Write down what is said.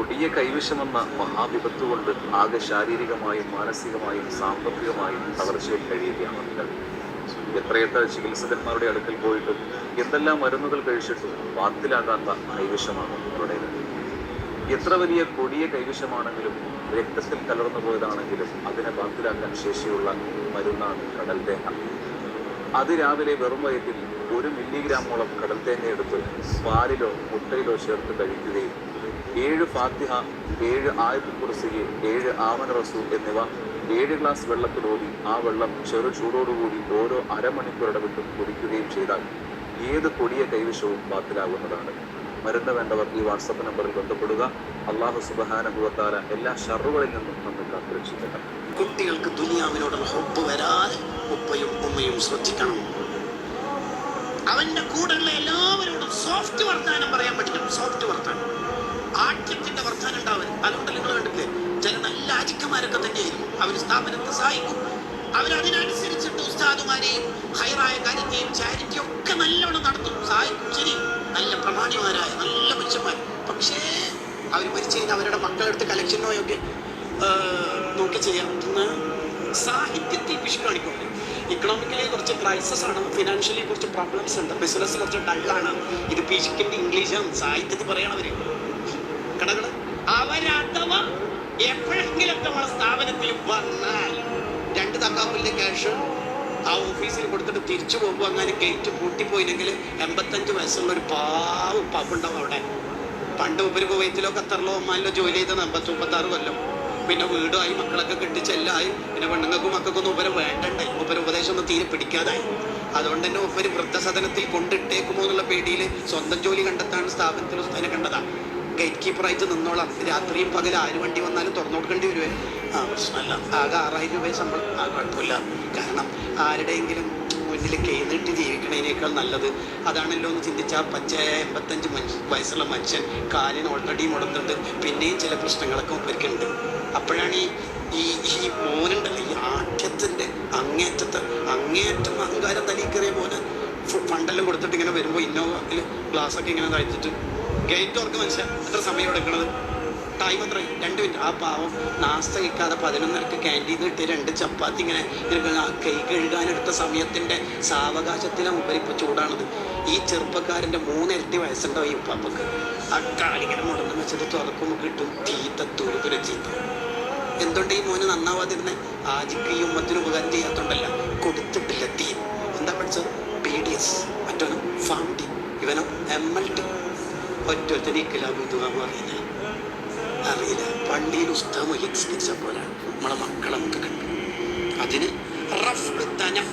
കൊടിയ കൈവശമെന്ന മഹാവിപത്ത് കൊണ്ട് ആകെ ശാരീരികമായും മാനസികമായും സാമ്പത്തികമായും തളർച്ചയിൽ കഴിയുകയാണ് എത്രയെത്ര ചികിത്സകന്മാരുടെ അടുക്കൽ പോയിട്ടും എന്തെല്ലാം മരുന്നുകൾ കഴിച്ചിട്ടും വാത്തിലാകാത്ത കൈവശമാണ് നിങ്ങളുടേത് എത്ര വലിയ കൊടിയ കൈവശമാണെങ്കിലും രക്തത്തിൽ കലർന്നു പോയതാണെങ്കിലും അതിനെ വാത്തിലാക്കാൻ ശേഷിയുള്ള മരുന്നാണ് കടൽ അത് രാവിലെ വെറും വയറ്റിൽ ഒരു മില്ലിഗ്രാമോളം കടൽ തേങ്ങ എടുത്ത് പാലിലോ മുട്ടയിലോ ചേർത്ത് കഴിക്കുകയും ഏഴ് ഫാത്തിഹ ഏഴ് ആയത്ത് കുറിസുകയും ഏഴ് ആമന റസൂ എന്നിവ ഏഴ് ഗ്ലാസ് വെള്ളത്തിലോടി ആ വെള്ളം ചെറു ചൂടോടുകൂടി ഓരോ അരമണിക്കൂർ ഇടവിട്ടും കുടിക്കുകയും ചെയ്താൽ ഏത് കൊടിയ കൈവശവും ബാത്തിലാകുന്നതാണ്. മരുന്ന് വേണ്ടവർ ഈ വാട്സപ്പ് നമ്പറിൽ ബന്ധപ്പെടുക. അള്ളാഹു സുബഹാനുഭവത്താല എല്ലാ ഷറുകളിൽ നിന്നും നമ്മൾ കാത്തുരക്ഷിക്കട്ടെ. കുട്ടികൾക്ക് ദുനിയാവിനോടുള്ള ഒപ്പ് വരാതെ ഉപ്പയും ഉമ്മയും ശ്രദ്ധിക്കണം. അവന്റെ കൂടെയുള്ള എല്ലാവരോടും സോഫ്റ്റ് വർത്താനം പറയാൻ പഠിക്കണം സോഫ്റ്റ് വർത്താനം. ആഠ്യത്തിന്റെ വർത്താനം ഉണ്ടാവരുത് അതുകൊണ്ട് നിങ്ങൾ കണ്ടില്ലേ ചില നല്ല ആജിക്കന്മാരൊക്കെ തന്നെയായിരിക്കും. അവർ സ്ഥാപനത്തെ സഹായിക്കും. അവരതിനനുസരിച്ചിട്ട് ഉസ്താദുമാരെയും ഹൈറായ കാര്യത്തെയും ചാരിറ്റിയും ഒക്കെ നല്ലോണം നടത്തും. സഹായിക്കും. ശരി. നല്ല പ്രമാണിമാരായ നല്ല മനുഷ്യന്മാർ പക്ഷേ അവർ മരിച്ചു കഴിഞ്ഞാൽ അവരുടെ മക്കളെടുത്ത് കലക്ഷനോയൊക്കെ നോക്കി ചെയ്യാം. സാഹിത്യത്തിൽ വിഷു കാണിക്കുമല്ലോ ഇക്കണോമിക്കലി കുറച്ച് ക്രൈസിസ് ആണ് ഫിനാൻഷ്യലി കുറച്ച് പ്രോബ്ലംസ് ഉണ്ട്. ബിസിനസ് കുറച്ച് ഡള്ളാണ് ഇത് പിശുക്കിന്റെ ഇംഗ്ലീഷും സാഹിത്യത്തിൽ പറയണവര് കടകൾ അവരഥവാ എപ്പോഴെങ്കിലും നമ്മുടെ സ്ഥാപനത്തിൽ വന്നാൽ രണ്ട് തക്കാപ്പിന്റെ ക്യാഷ് ആ ഓഫീസിൽ കൊടുത്തിട്ട് തിരിച്ചു പോകുമ്പോൾ അങ്ങനെ ഗേറ്റ് പൂട്ടിപ്പോയില്ലെങ്കിൽ എൺപത്തഞ്ച് വയസ്സുള്ള ഒരു പാവം പാപ്പുണ്ടാവും അവിടെ. പണ്ട് ഉപരി കുവൈത്തിലോ ഖത്തറിലോ ഒമാനിലോ ജോലി ചെയ്തത് എൺപത്തി മുപ്പത്താറ് കൊല്ലം. പിന്നെ വീടുമായി മക്കളൊക്കെ കെട്ടിച്ചെല്ലായി പിന്നെ പെണ്ണുങ്ങൾക്കും മക്കൾക്കൊന്നും ഉപരം വേണ്ടണ്ടായി ഉപര ഉപദേശം ഒന്നും തീരെ പിടിക്കാതായി. അതുകൊണ്ട് തന്നെ ഒപ്പര് വൃദ്ധസദനത്തിൽ കൊണ്ടിട്ടേക്കുമോ എന്നുള്ള പേടിയിൽ സ്വന്തം ജോലി കണ്ടെത്താൻ സ്ഥാപനത്തിൽ അതിനെ കണ്ടതാ. ഗേറ്റ് കീപ്പറായിട്ട് നിന്നോളാം. രാത്രിയും പകൽ ആര് വണ്ടി വന്നാലും തുറന്നു കൊടുക്കേണ്ടി വരുവേ. ആ പ്രശ്നമല്ല. ആകെ ആറായിരം രൂപ ശമ്പളം. ആ കുഴപ്പമില്ല. കാരണം ആരുടെയെങ്കിലും മുന്നിൽ കേന്ദ്രിട്ട് ജീവിക്കണതിനേക്കാൾ നല്ലത് അതാണല്ലോ എന്ന് ചിന്തിച്ചാൽ പച്ച എൺപത്തഞ്ച് വയസ്സുള്ള മനുഷ്യൻ കാലിന് ഓൾറെഡി മുടന്നിട്ട് പിന്നെയും ചില പ്രശ്നങ്ങളൊക്കെ ഉപരിക്കുന്നുണ്ട് അപ്പോഴാണ് ഈ ഈ ഈ മോനുണ്ടല്ലോ ഈ ആഠ്യത്തിന്റെ അങ്ങേറ്റത്തെ അങ്ങേറ്റം അഹങ്കാരം തലീക്കറിയ പോലെ. ഫണ്ടെല്ലാം കൊടുത്തിട്ട് ഇങ്ങനെ വരുമ്പോൾ ഇന്നോവയിൽ ഗ്ലാസ്സൊക്കെ ഇങ്ങനെ തയ്ച്ചിട്ട് ഗേറ്റ് ഓർക്ക് മനുഷ്യൻ എത്ര സമയം എടുക്കണത്? ടൈം എത്ര രണ്ട് മിനിറ്റ്. ആ പാവം നാസ്ത കഴിക്കാതെ പതിനൊന്നരക്ക് ക്യാന്റീൻ കിട്ടിയ രണ്ട് ചപ്പാത്തി ഇങ്ങനെ കൈ കഴുകാനെടുത്ത സമയത്തിന്റെ സാവകാശത്തിലെ മുമ്പിൽ ഇപ്പോൾ ചൂടാണത്. ഈ ചെറുപ്പക്കാരന്റെ മൂന്നിരട്ടി വയസ്സുണ്ടോ ഈ ഉപ്പാപ്പക്ക്? ആ കാലിങ്ങനെ മുടന്ന് വെച്ചിട്ട് തുറക്കുമ്പോൾ കിട്ടും തീത്ത തുരുതുര ചീത്ത. എന്തുകൊണ്ട് ഈ മോന് നന്നാവാതിരുന്നേ? ആജിക്ക് ഈ ഉമ്മത്തിന് ഉപകാരം ചെയ്യാത്തോണ്ടല്ല. കൊടുത്തിട്ടില്ല തീ. എന്താ പഠിച്ചത്? പി ഡി എസ് മറ്റൊന്നും ഫാം ടി. ഇവനോ എം എൽ ടി ഒറ്റ ഇക്കലാബ് ഇതുവാന്ന് അറിയില്ല അറിയില്ല. പള്ളിയിൽ ഉസ്താമ എക്സ്പെൻസ് പോലെ നമ്മളെ മക്കളെ നമുക്ക് കണ്ടു. അതിന് റഫ് നോക്കണം ആദ്യം